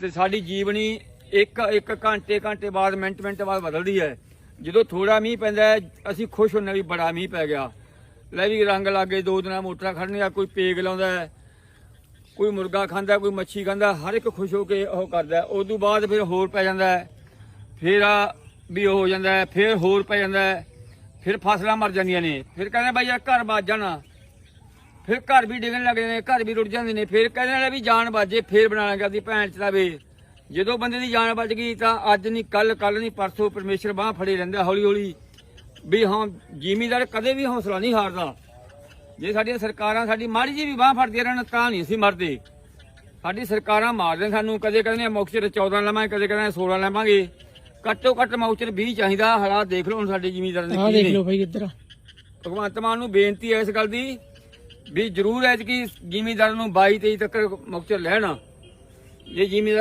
ਤੇ ਸਾਡੀ ਜੀਵਨੀ ਇੱਕ ਇੱਕ ਘੰਟੇ ਘੰਟੇ ਬਾਅਦ, ਮਿੰਟ ਮਿੰਟ ਬਾਅਦ ਬਦਲਦੀ ਹੈ। ਜਦੋਂ ਥੋੜਾ ਮੀਂਹ ਪੈਂਦਾ ਹੈ, ਅਸੀਂ ਖੁਸ਼ ਹੁੰਨੇ ਵੀ ਬੜਾ ਮੀਂਹ ਪੈ ਗਿਆ। ਲੈ ਵੀ ਰੰਗ ਲਾਗੇ ਦੋ ਦਿਨਾਂ ਮੋਟਰਾਂ ਖੜਨੀਆਂ ਕੋਈ ਪੇਗ ਲਾਉਂਦਾ ਹੈ, ਕੋਈ ਮੁਰਗਾ ਖਾਂਦਾ, ਕੋਈ ਮੱਛੀ ਖਾਂਦਾ, ਹਰ ਇੱਕ ਖੁਸ਼ ਹੋ ਕੇ ਉਹ ਕਰਦਾ ਹੈ। ਉਸ ਤੋਂ ਬਾਅਦ ਫਿਰ ਹੋਰ ਪੈ ਜਾਂਦਾ ਫਿਰ ਆ ਵੀ ਉਹ ਹੋ ਜਾਂਦਾ ਫਿਰ ਹੋਰ ਪੈ ਜਾਂਦਾ ਫਿਰ ਫਸਲਾਂ ਮਰ ਜਾਂਦੀਆਂ ਨੇ। ਫਿਰ ਕਹਿੰਦੇ ਬਾਈ ਯਾਰ ਘਰ ਵੱਜ ਜਾਣਾ। ਫਿਰ ਘਰ ਵੀ ਡਿੱਗਣ ਲੱਗਦੇ ਨੇ ਘਰ ਵੀ ਰੁੜ ਜਾਂਦੇ ਨੇ। ਫਿਰ ਕਹਿੰਦੇ ਨੇ ਵੀ ਜਾਨ ਬਾਜੇ ਫਿਰ ਬਣਾਣਾ ਕਰਦੀ ਭੈਣ ਚਲਾਵੇ ਜਦੋਂ ਬੰਦੇ ਦੀ ਜਾਨ ਬਚ ਗਈ ਤਾਂ ਅੱਜ ਨਹੀਂ ਕੱਲ ਕੱਲ ਨਹੀਂ ਪਰਸੋਂ ਪਰਮੇਸ਼ਰ ਬਾਹ ਫੜੇ ਰਹਿੰਦਾ ਹੌਲੀ ਹੌਲੀ ਵੀ ਹਾਂ ਜ਼ਿਮੀਦਾਰ ਕਦੇ ਵੀ ਹੌਸਲਾ ਨਹੀਂ ਹਾਰਦਾ। ਜੇ ਸਾਡੀਆਂ ਸਰਕਾਰਾਂ ਸਾਡੀ ਮਾੜੀ ਜੀ ਵੀ ਬਾਹ ਫੜਦੀਆਂ ਰਹਿਣ ਤਾਂ ਨਹੀਂ ਅਸੀਂ ਮਰਦੇ। ਸਾਡੀ ਸਰਕਾਰਾਂ ਮਾਰਦੇ ਸਾਨੂੰ। ਕਦੇ ਕਹਿੰਦੇ ਮੌਕਚਰ 14 ਲਵਾਂਗੇ ਕਦੇ ਕਹਿੰਦੇ 16 ਲਵਾਂਗੇ। ਘੱਟੋ ਘੱਟ ਮੌਕਚਰ 20 ਚਾਹੀਦਾ ਹਾਲਾਤ ਦੇਖ ਲਓ ਹੁਣ ਸਾਡੇ ਜ਼ਿਮੀਦਾਰਾਂ ਦੇ ਆਹ ਕੀ ਦੇਖ ਨੇ। ਲਓ ਭਾਈ ਇੱਧਰ ਭਗਵੰਤ ਮਾਨ ਨੂੰ ਬੇਨਤੀ ਹੈ ਇਸ ਗੱਲ ਦੀ ਵੀ ਜ਼ਰੂਰ ਹੈ ਕਿ ਨੂੰ 22 23 ਤੱਕ ਮੌਕਚਰ ਲੈਣਾ। ਜੇ ਜ਼ਿਮੀਦਾਰ